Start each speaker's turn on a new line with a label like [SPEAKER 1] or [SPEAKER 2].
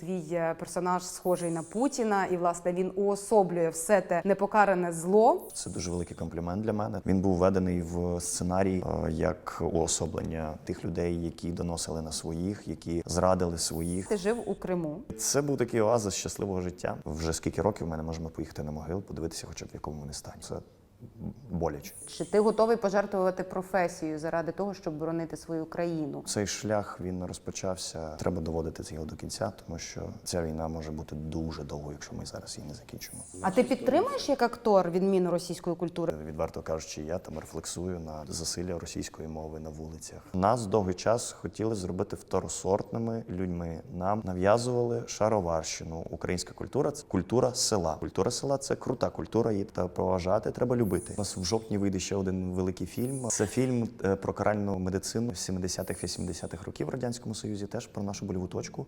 [SPEAKER 1] Твій е, персонаж схожий на Путіна, і власне він уособлює все те непокаране зло.
[SPEAKER 2] Це дуже великий комплімент для мене. Він був введений в сценарій е, як уособлення тих людей, які доносили на своїх, які зрадили своїх.
[SPEAKER 1] Ти жив у Криму.
[SPEAKER 2] Це був такий оазис щасливого життя. Вже скільки років ми не можемо поїхати на могил, подивитися, хоча б в якому вони стані. Це боляче.
[SPEAKER 1] Чи ти готовий пожертвувати професією заради того, щоб боронити свою країну?
[SPEAKER 2] Цей шлях він розпочався. Треба доводити його до кінця, тому що ця війна може бути дуже довгою, якщо ми зараз її не закінчимо.
[SPEAKER 1] А ти підтримуєш як актор відміну російської культури?
[SPEAKER 2] Відверто кажучи, я там рефлексую на засилля російської мови на вулицях. Нас довгий час хотіли зробити второсортними людьми. Нам нав'язували шароварщину. Українська культура це культура села. Культура села це крута культура. Її треба поважати, треба любити. В жовтні вийде ще один великий фільм. Це фільм е, про каральну медицину 70-х 80-х років в радянському союзі. Теж про нашу больову точку.